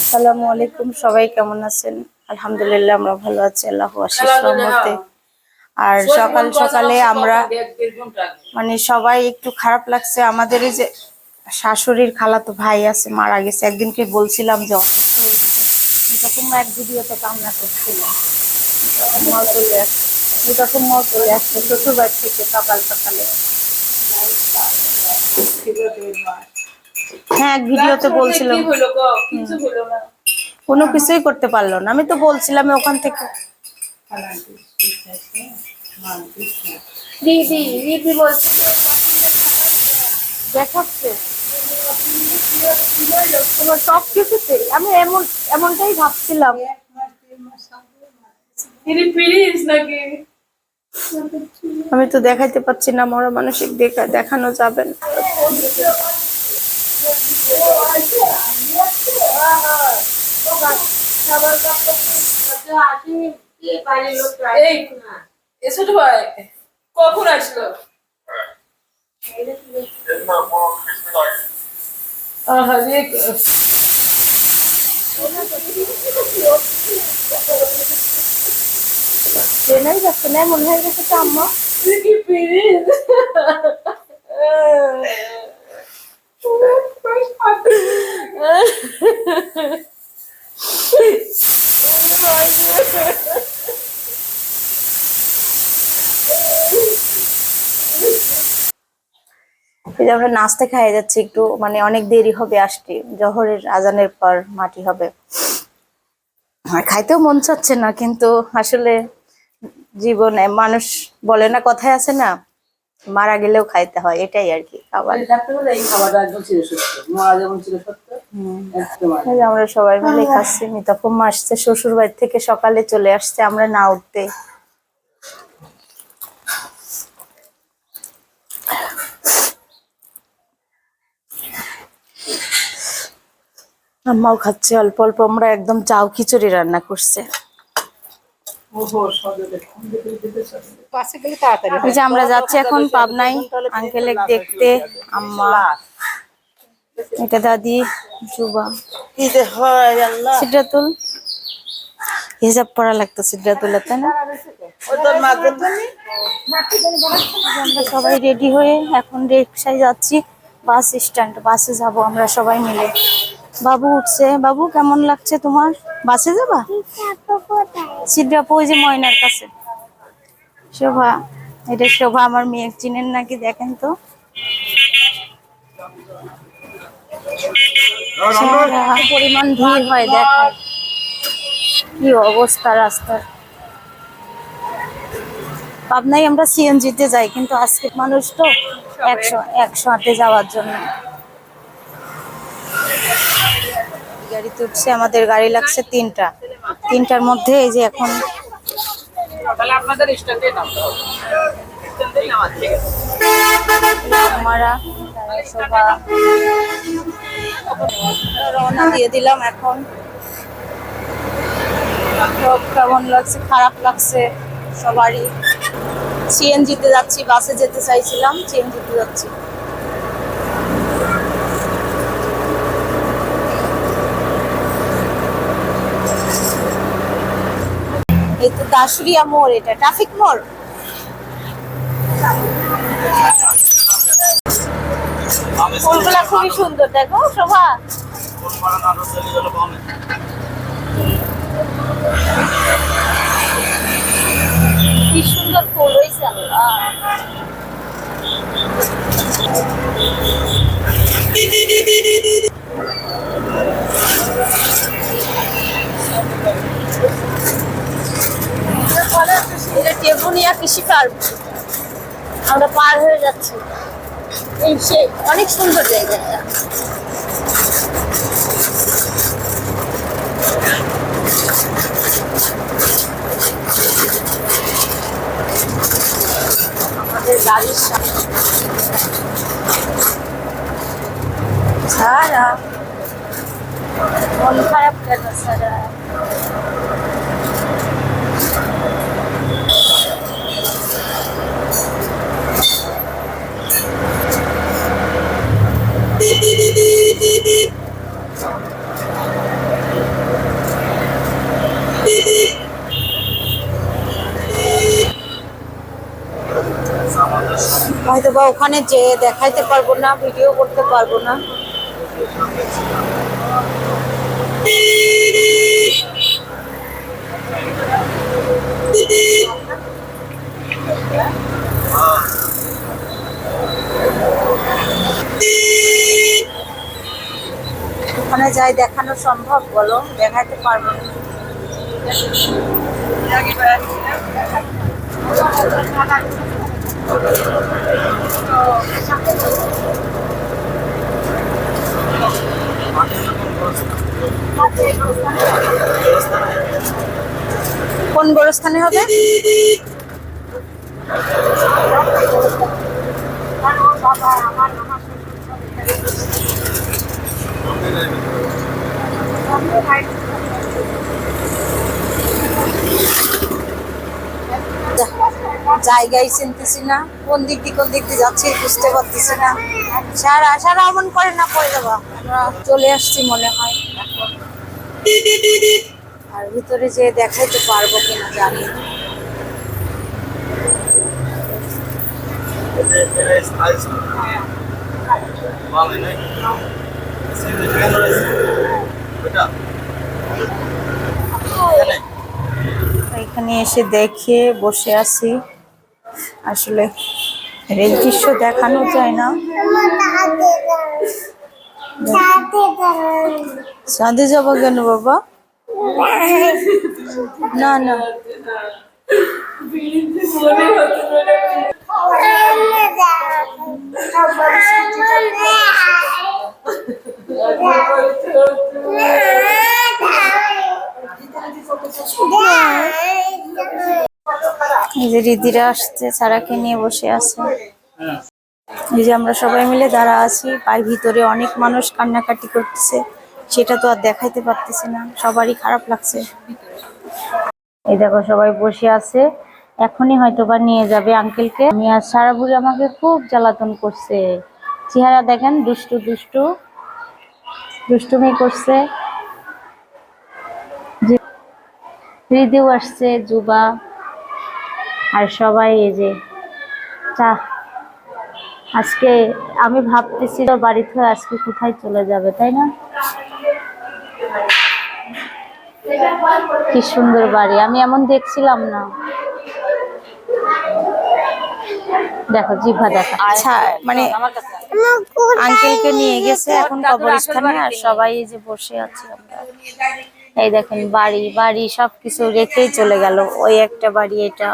আসসালামু আলাইকুম, সবাই কেমন আছেন? আলহামদুলিল্লাহ, আমরা ভালো আছি আল্লাহ আশিস আর সকাল সকালে আমরা মানে সবাই একটু খারাপ লাগছে। আমাদের এই যে শাশুড়ির খালাতো ভাই আছে, মারা গেছে। একদিনকে বলছিলাম যে অসুস্থ হয়েছে তখন এক ভিডিওতে কান্না করছিল মাও থেকে সকাল সকালে হ্যাঁ এক ভিডিওতে বলছিলাম। কোনো কিছুই করতে পারল না। আমি তো বলছিলাম ওখান থেকে। দিদি দিদি দেখাচ্ছে সব কিছুতে আমি এমন এমনটাই ভাবছিলাম। আমি তো দেখাইতে পাচ্ছি না মরা মানসিক দেখা দেখানো যাবে না। এই তো ভাই। কখন আসলো? ট্রেনেই যাচ্ছে না মনে হয়ে গেছে তো আম্মা। কি যে আমরা নাস্তা খাই যাচ্ছি একটু মানে অনেক দেরি হবে আসতে। জহরের আজানের পর মাটি হবে। খাইতেও মন চাচ্ছে না, কিন্তু আসলে জীবনে মানুষ বলে না, কথায় আছে না, মারা গেলেও খাইতে হয়, এটাই আর কি খাবার। মারা যেমন ছিল সত্য। আমরা সবাই মিলে খাচ্ছি মিতাফুম্মা আসছে, শ্বশুর বাড়ি থেকে সকালে চলে আসছে, আমরা না উঠতে। আম্মাও খাচ্ছে অল্প অল্প, আমরা একদম চাউ খিচুড়ি রান্না করছে। আমরা যাচ্ছি এখন পাবনাই আঙ্কেলের দেখতে, আম্মা। এটা দাদি জুবা সিদ্রাতুল হিসাব পড়া লাগতো সিদ্রাতুল তাই না? আমরা সবাই রেডি হয়ে এখন রিক্সায় যাচ্ছি বাস স্ট্যান্ড বাসে যাব আমরা সবাই মিলে। বাবু উঠছে। বাবু কেমন লাগছে তোমার? বাসে যাবা? সিদ্রাপু ওই যে ময়নার কাছে। শোভা এটা শোভা আমার মেয়ে চিনেন নাকি দেখেন তো সারা পরিমাণ ভিড় হয় দেখায় কি অবস্থা রাস্তার। পাবনায় আমরা সিএনজিতে যাই কিন্তু আজকে মানুষ তো একশো একশো আটে যাওয়ার জন্য। গাড়িতে উঠছে আমাদের গাড়ি লাগছে তিনটা। তিনটার মধ্যে এই যে এখন তাহলে আপনাদের রওনা দিয়ে দিলাম এখন। কেমন লাগছে? খারাপ লাগছে সবারই। সিএনজিতে যাচ্ছি, বাসে যেতে চাইছিলাম, সিএনজিতে যাচ্ছি। এই তো দাসুরিয়া মোড়, এটা ট্রাফিক মোড়? ফুলগুলা খুবই সুন্দর, দেখো, শোভা। কি সুন্দর ফুল হয়েছে। টেবুনিয়া কৃষি ফার্ম আমরা পার হয়ে যাচ্ছি। সে অনেক সুন্দর জায়গাটা। আমাদের গাড়ির সামনে সারা মন খারাপ কেন সারা হয়তো বা ওখানে যে দেখাইতে পারব না, ভিডিও করতে পারব না। ওখানে যাই দেখানো সম্ভব, বলো, দেখাইতে পারব না। কোন গোরস্থানে হবে যা- জায়গায় চিনতেছি না, কোন দিক দিয়ে কোন দিক দিয়ে যাচ্ছি বুঝতে পারতেছি না। সারা সারা অমন করে না পড়ে যাবা। আমরা চলে আসছি মনে হয়। আর ভিতরে যে দেখাইতে পারব কিনা জানি। এখানে এসে দেখে বসে আছি। আসলে এই দৃশ্য দেখানো যায় না। সাদে যাব কেন বাবা? না না। যে দিদিরা আসছে সারাকে নিয়ে বসে আছে। এই যে আমরা সবাই মিলে দাঁড়া আছি পাই ভিতরে অনেক মানুষ কান্নাকাটি করতেছে, সেটা তো আর দেখাইতে পারতেছি না, সবারই খারাপ লাগছে। এই দেখো সবাই বসে আছে, এখনই হয়তো বা নিয়ে যাবে আঙ্কেলকে। আমি আর সারা বুড়ি আমাকে খুব জ্বালাতন করছে। চেহারা দেখেন, দুষ্টু দুষ্টু, দুষ্টুমি করছে। যে- হৃদিও আসছে জুবা আর সবাই এই যে চা আজকে আমি ভাবতেছি তো বাড়ি থেকে আজকে কোথায় চলে যাবে, তাই না? কি সুন্দর বাড়ি, আমি এমন দেখছিলাম না। দেখো জিভা দেখো। আচ্ছা মানে আঙ্কেলকে নিয়ে গেছে এখন কবরস্থানে আর সবাই এই যে বসে আছে আমরা। এই দেখেন, বাড়ি বাড়ি সবকিছু রেখেই চলে গেল। ওই একটা বাড়ি, এটা।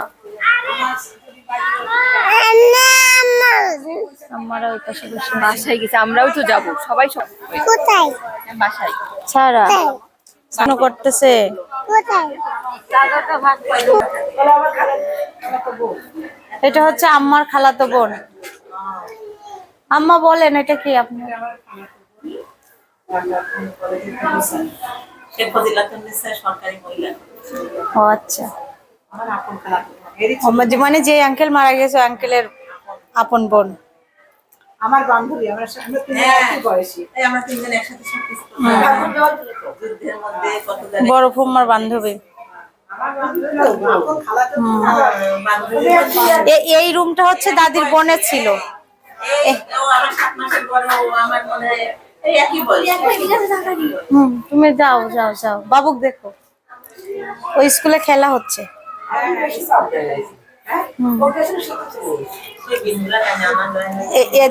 আমরা ওই পাশে বসে বাসায় গেছে আমরাও তো যাব সবাই সব কোথায়? বাসায়। ছাড়া। স্নান করতেছে। এটা হচ্ছে আম্মার খালাতো বোন। আম্মা বলেন এটা কি আপনি? ও আচ্ছা। ও, মানে- মানে যে আঙ্কেল মারা গেছে আঙ্কেলের আপন বোন। আমার বান্ধবী আমরা আমরা তিনজন হ্যাঁ। বয়সী। আমরা তিনজন একসাথে জানে বড় ফুম্মার বান্ধবী। এই রুমটা হচ্ছে দাদির বোনের ছিল। এই ও আমার সাত মাসের বড় ও আমার হয় এই একই বয়স। হুম তুমি যাও যাও যাও। বাবুক দেখো। ওই স্কুলে খেলা হচ্ছে।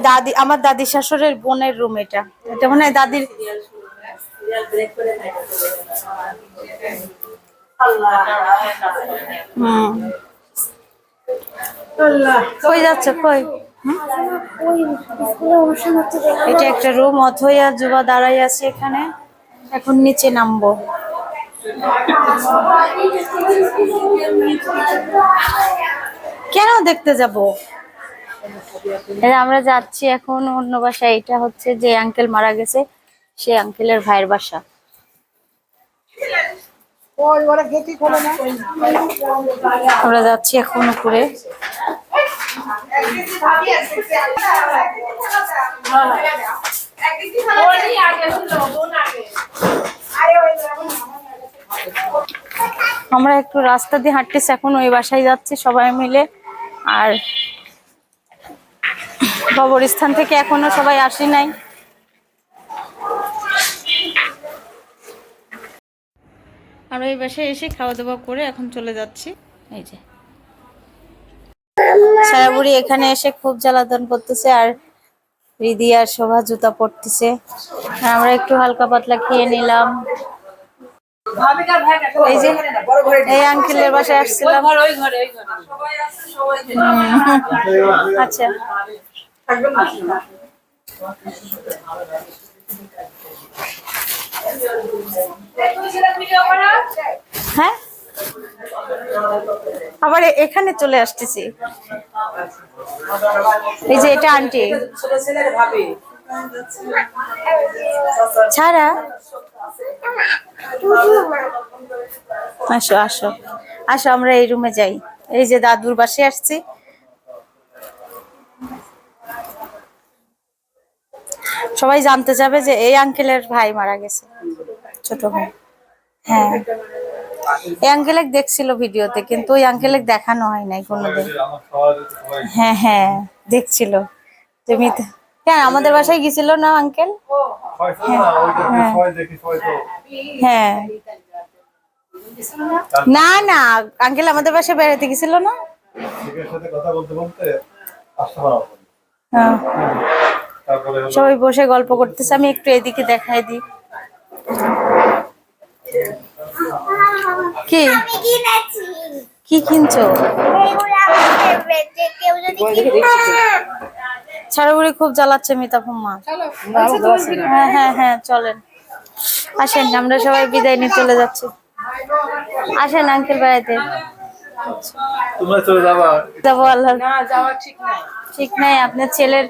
দাদি, আমার দাদি শাশুড়ের বোনের রুম এটা। এটা মনে হয় দাদির? এটা একটা রুম অথয়া যুবা দাঁড়াই আছে এখানে। এখন নিচে নামবো। কেন দেখতে যাব? আমরা যাচ্ছি এখন অন্য বাসায়। এটা হচ্ছে যে আঙ্কেল মারা গেছে সেই আঙ্কেলের ভাইয়ের বাসা। আমরা যাচ্ছি এখন উপরে। আমরা একটু রাস্তা দিয়ে হাঁটতেছি এখন ওই বাসায় যাচ্ছি সবাই মিলে। আর কবরস্থান থেকে এখনও সবাই আসি নাই। আমরা এই বাসায় এসে খাওয়া দাওয়া করে এখন চলে যাচ্ছি। এই যে। সারা বুড়ি এখানে এসে খুব জ্বালাতন করতেছে আর রিদি আর শোভা জুতা পড়তেছে আর আমরা একটু হালকা পাতলা খেয়ে নিলাম। এই যে এই আঙ্কেলের বাসায় আসছিলাম। আচ্ছা। হ্যাঁ? আবার এখানে চলে আসতেছি। এই যে এটা আন্টি ছাড়া? আসো আসো। আসো, আমরা এই রুমে যাই। এই যে দাদুর বাসে আসছি। সবাই জানতে যাবে যে এই আঙ্কেলের ভাই মারা গেছে। ছোট ভাই। হ্যাঁ। এই আঙ্কেলেক দেখছিল ভিডিওতে, কিন্তু ওই আঙ্কেলেক দেখানো হয় নাই কোনোদিন। হ্যাঁ হ্যাঁ দেখছিল। তুমি তো- হ্যাঁ আমাদের বাসায় গেছিল না আঙ্কেল হ্যাঁ। না না আঙ্কেল আমাদের বাসায় বেড়াতে গেছিল না। সাথে কথা বলতে বলতে আসতে পারা হ্যাঁ। সবাই বসে গল্প করতেছে আমি একটু এদিকে দেখাই দিই। কি? কি কিনছো? ছাড়াবুড়ি খুব জ্বালাচ্ছে মিতাফুম্মা হ্যাঁ হ্যাঁ হ্যাঁ চলেন। আসেন আমরা সবাই বিদায় নিয়ে চলে যাচ্ছি। আসেন আঙ্কেল বেড়াইতে তোমরা চলে যাবা। যাব আল্লাহ না যাওয়া ঠিক নাই। ঠিক নাই আপনার ছেলের।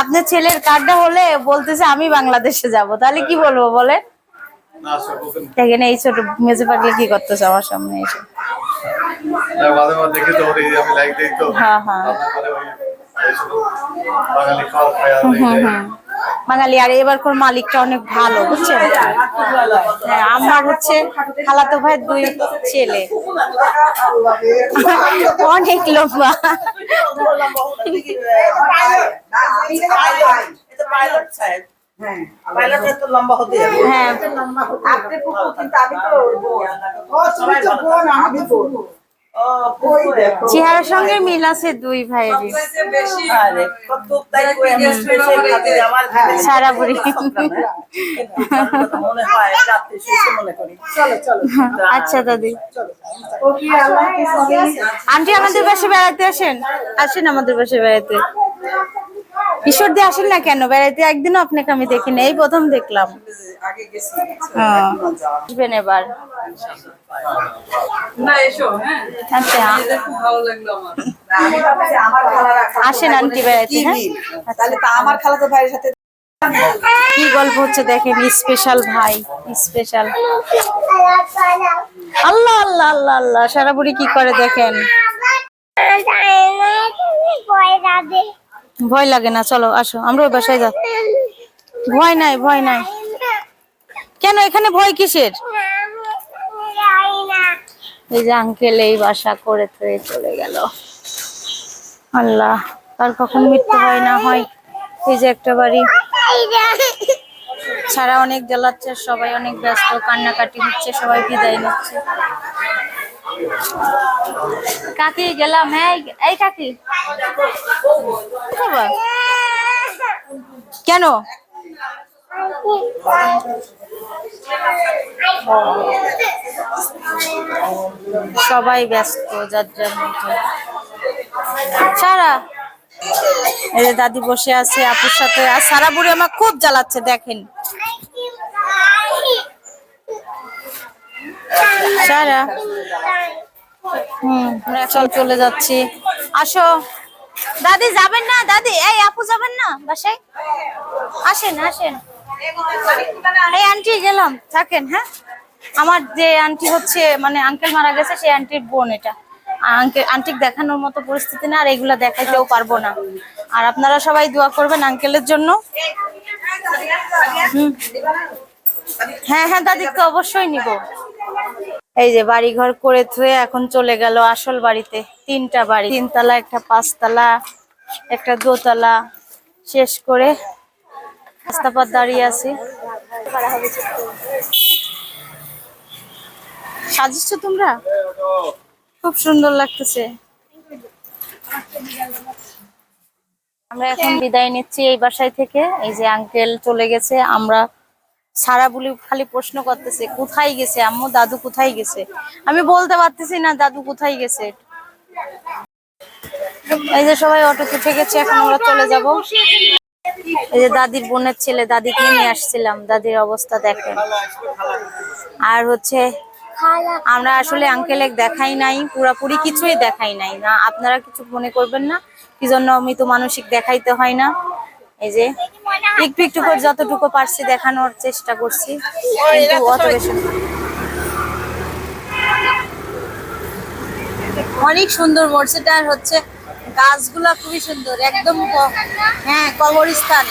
আপনার ছেলের কার্ডটা হলে বলতেছে আমি বাংলাদেশে যাব। তাহলে কি বলব বলে দেখেন এই ছোট মেজে পাগলে কি করতেছে আমার সামনে এসে। মাঝে মাঝে দেখি তো আমি লাইক দেই তো। হ্যাঁ, হ্যাঁ। শুধু বাঙালি খাওয়া খায় বাঙালি আর এবার কোন মালিকটা অনেক ভালো বুঝছেন? হ্যাঁ আমার হচ্ছে খালাতো ভাইয়ের দুই ছেলে। অনেক লম্বা। হ্যাঁ। আপনি কিন্তু আমি। তো চেহারার সঙ্গে মিল আছে দুই ভাইয়েরই। সারা বুড়ি। চলো চলো। আচ্ছা দাদি। আন্টি আমাদের পাশে বেড়াতে আসেন? আসেন আমাদের পাশে বেড়াতে। ঈশ্বর দিয়ে আসেন না কেন? বেড়াতে একদিনও আপনাকে আমি দেখিনি এই প্রথম দেখলাম। হ্যাঁ। আসবেন এবার। হ্যাঁ। আচ্ছা। এটা খুব ভালো লাগল আমার। আমি ভাবছি আমার খালারা আসেন আন্টি বেড়াতে হ্যাঁ? তাহলে তা আমার খালাতো ভাইয়ের সাথে কি গল্প হচ্ছে দেখেন স্পেশাল ভাই স্পেশাল আল্লাহ আল্লাহ আল্লাহ আল্লাহ সারা বুড়ি কি করে দেখেন? ভয় লাগে না, চলো, আসো আমরা ওই বাসায় যা ভয় নাই ভয় নাই। কেন, এখানে ভয় কিসের? এই যে আঙ্কেল এই বাসা করে চলে গেল। আল্লাহ কার কখন মৃত্যু হয় না হয়? এই যে একটা বাড়ি। সারা অনেক জ্বালাচ্ছে, সবাই অনেক ব্যস্ত, কান্নাকাটি হচ্ছে, সবাই বিদায় নিচ্ছে। কাকি, গেলাম। হ্যাঁ এই- কাকি। কেন? সবাই ব্যস্ত, যার যার মতো। সারা, এই যে দাদি বসে আছে, আপুর সাথে। আর সারা বুড়ি আমার খুব জ্বালাচ্ছে, দেখেন। সারা। হুম, আমরা এখন চলে যাচ্ছি। আসো। দাদি যাবেন না? দাদি, এই আপু যাবেন না বাসায়? আসেন আসেন। এই আন্টি গেলাম, থাকেন হ্যাঁ? আমার যে আন্টি হচ্ছে মানে আঙ্কেল মারা গেছে, সেই আন্টির বোন এটা। আঙ্কেল আন্টিক দেখানোর মতো পরিস্থিতি না, আর এগুলা দেখাইতেও পারব না। আর আপনারা সবাই দোয়া করবেন আঙ্কেলের জন্য। হ্যাঁ হ্যাঁ দাদিকে অবশ্যই নিব। এই যে বাড়ি ঘর করে থুয়ে এখন চলে গেল আসল বাড়িতে। তিনটা বাড়ি। তিনতলা, একটা পাঁচতলা, একটা দোতলা। শেষ করে রাস্তা দাঁড়িয়ে আছি। সাজিয়েছো তোমরা? খুব সুন্দর লাগতেছে। আমরা এখন বিদায় নিচ্ছি এই বাসায় থেকে। এই যে আঙ্কেল চলে গেছে, আমরা সারা বলি খালি প্রশ্ন করতেছে, কোথায় গেছে? আম্মু, দাদু কোথায় গেছে? আমি বলতে পারতেছি না দাদু কোথায় গেছে। এই যে সবাই অটো উঠে গেছে, এখন আমরা চলে যাব। এই যে দাদির বোনের ছেলে, দাদিকে নিয়ে আসছিলাম। দাদির অবস্থা দেখেন। আর হচ্ছে, আমরা আসলে আঙ্কেলে দেখাই নাই, পুরাপুরি কিছুই দেখাই নাই না। আপনারা কিছু মনে করবেন না, কি জন্য মৃত মানসিক দেখাইতে হয় না? এই যে একটু একটু করে যতটুকু পারছি দেখানোর চেষ্টা করছি। কিন্তু অত বেশি অনেক সুন্দর আর হচ্ছে গাছগুলা খুবই সুন্দর, একদম হ্যাঁ কবরস্থান।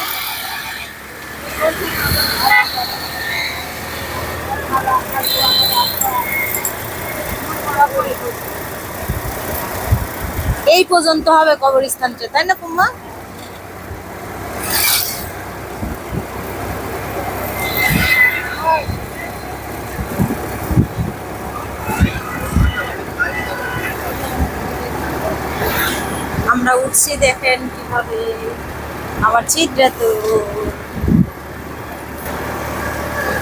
এই পর্যন্ত হবে কবরস্থানটা, তাই না কুম্মা? উঠছি দেখেন কীভাবে আমার চিত্রা তো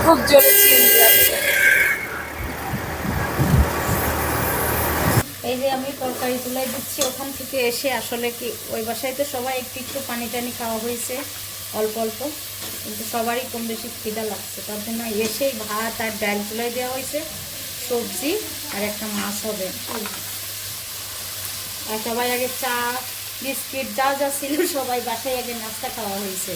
খুব জোরে লাগছে এই যে আমি তরকারি তুলাই দিচ্ছি, ওখান থেকে এসে আসলে কি, ওই বাসায় তো সবাই একটু একটু পানি টানি খাওয়া হয়েছে, অল্প অল্প, কিন্তু সবারই কম বেশি খিদা লাগছে। তার জন্য এসেই ভাত আর ডাল তুলাই দেওয়া হয়েছে, সবজি আর একটা মাছ হবে। আর সবাই আগে চা বিস্কিট যা যা ছিল সবাই বাসায় আগে নাস্তা খাওয়া হয়েছে।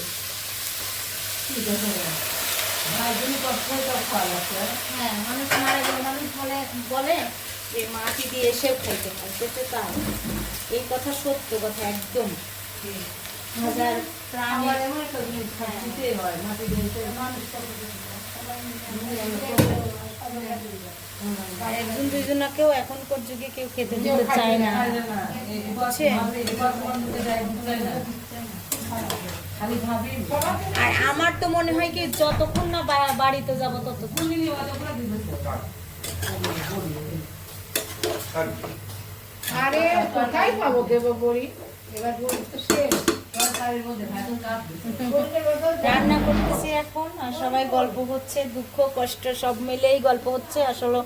হ্যাঁ মানুষ মারা গেলে। মানুষ বলে বলে যে মাটি দিয়ে এসেও খাইতে হয় সেটা এই কথা সত্য কথা একদম। হাজার প্রাণী। আর একজন দুইজনাকেও এখনকার যুগে কেউ খেতে দিতে চায় না। আর আমার তো মনে হয় কি যতক্ষণ না বাড়িতে যাব ততক্ষণ। আরে কোথায় পাবো দেব বড়ি এবার বড়ি তো শেষ। রান্না করতেছি এখন, আর সবাই গল্প হচ্ছে, দুঃখ, কষ্ট, সব মিলেই গল্প হচ্ছে। আসলে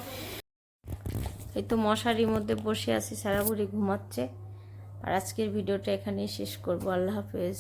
এই তো মশারির মধ্যে বসে আছি সারা বুড়ি ঘুমাচ্ছে। আর আজকের ভিডিওটা এখানেই শেষ করব। আল্লাহ হাফেজ।